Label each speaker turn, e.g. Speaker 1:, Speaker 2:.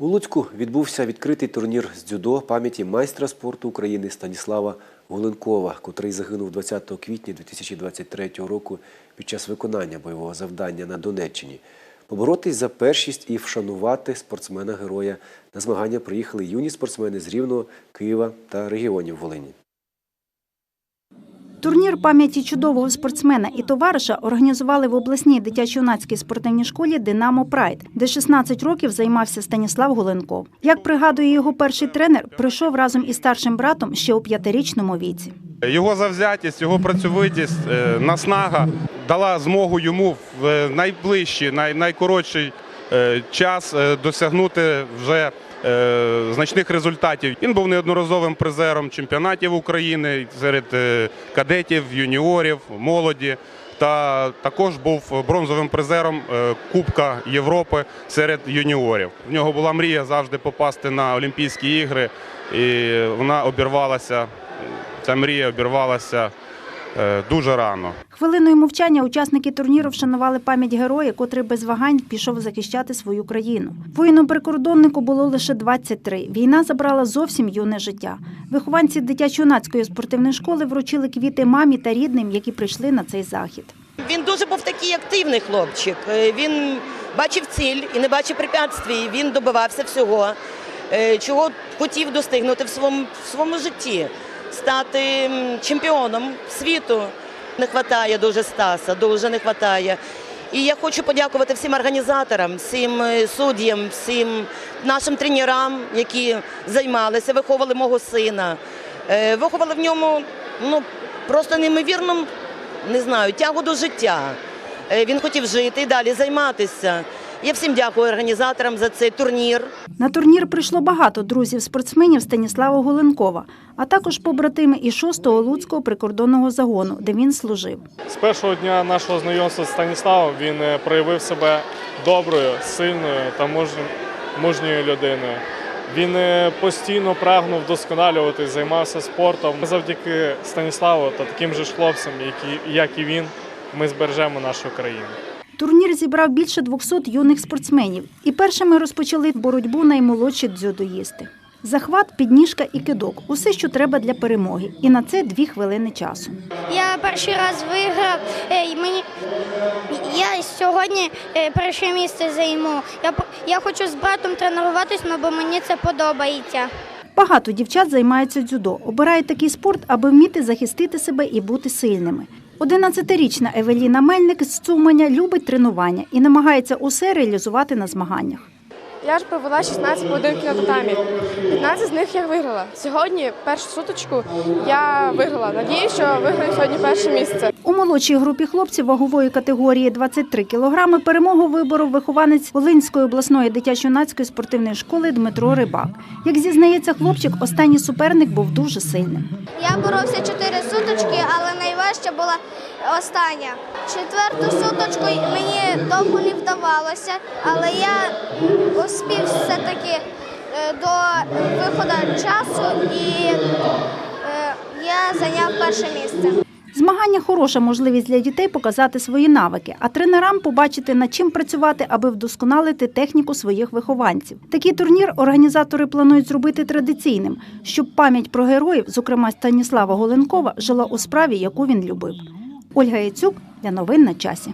Speaker 1: У Луцьку відбувся відкритий турнір з дзюдо пам'яті майстра спорту України Станіслава Голенкова, котрий загинув 20 квітня 2023 року під час виконання бойового завдання на Донеччині. Поборотись за першість і вшанувати спортсмена-героя на змагання приїхали юні спортсмени з Рівного, Києва та регіонів Волині.
Speaker 2: Турнір пам'яті чудового спортсмена і товариша організували в обласній дитячо-юнацькій спортивній школі Динамо Прайд, де 16 років займався Станіслав Голенков. Як пригадує його перший тренер, прийшов разом із старшим братом ще у п'ятирічному віці.
Speaker 3: Його завзятість, його працьовитість, е, наснага дала змогу йому в е, найближчий, най, найкоротший час е, досягнути вже е, значних результатів. Він був неодноразовим призером чемпіонатів України серед е, кадетів, юніорів, молоді. Та також був бронзовим призером е, Кубка Європи серед юніорів. В нього була мрія завжди попасти на Олімпійські ігри, і вона обірвалася. Ця мрія обірвалася е, дуже рано.
Speaker 2: Хвилиною мовчання учасники турніру вшанували пам'ять героя, котрий без вагань пішов захищати свою країну. Воїном-прикордоннику було лише 23. Війна забрала зовсім юне життя. Вихованці дитячо-юнацької спортивної школи вручили квіти мамі та рідним, які прийшли на цей захід.
Speaker 4: Він дуже був такий активний хлопчик. Е, Він бачив ціль і не бачив препятствій. Він добивався всього, е, чого хотів достигнути в своєму, в своєму житті, стати чемпіоном світу. Не вистачає дуже Стаса, дуже не вистачає. І я хочу подякувати всім організаторам, всім е, суддям, всім нашим тренерам, які займалися, виховували мого сина, Е, виховали в ньому ну, просто неймовірну не знаю, тягу до життя. Е, Він хотів жити і далі займатися. Я всім дякую організаторам за цей турнір.
Speaker 2: На турнір прийшло багато друзів спортсменів Станіслава Голенкова, а також побратими із 6-го Луцького прикордонного загону, де він служив.
Speaker 5: З першого дня нашого знайомства з Станіславом він е, проявив себе доброю, сильною та мужньою, мужньою людиною. Він е, постійно прагнув вдосконалюватись, займався спортом. Завдяки Станіславу та таким же ж хлопцям, які, як і він, ми збережемо нашу країну.
Speaker 2: Турнір зібрав більше 200 юних спортсменів, і першими розпочали боротьбу наймолодші дзюдоїсти. Захват, підніжка і кидок усе, що треба для перемоги. І на це дві хвилини часу.
Speaker 6: Я перший раз виграв. е, Мені я сьогодні е, перше місце займу. Я я хочу з братом тренуватись, ну, бо мені це подобається.
Speaker 2: Багато дівчат займаються дзюдо, обирають такий спорт, аби вміти захистити себе і бути сильними. 11-річна Евеліна Мельник з Цуманя любить тренування і намагається усе реалізувати на змаганнях.
Speaker 7: Я ж провела 16 поєдинків на татамі. 15 з них я виграла. Сьогодні першу суточку я виграла. Надію, що виграю сьогодні перше місце.
Speaker 2: У молодшій групі хлопців вагової категорії 23 кілограми перемогу виборов вихованець Волинської обласної дитячо-юнацької спортивної школи Дмитро Рибак. Як зізнається хлопчик, останній суперник був дуже сильним.
Speaker 6: Я боровся 4 суточки, але найважча була остання. Четверту суточку мені довго не вдавалося, але я успів все-таки е, до виходу часу і е, я зайняв перше місце.
Speaker 2: Змагання хороша можливість для дітей показати свої навики, а тренерам побачити над чим працювати, аби вдосконалити техніку своїх вихованців. Такий турнір організатори планують зробити традиційним, щоб пам'ять про героїв, зокрема Станіслава Голенкова, жила у справі, яку він любив. Ольга Яцюк для новин на часі.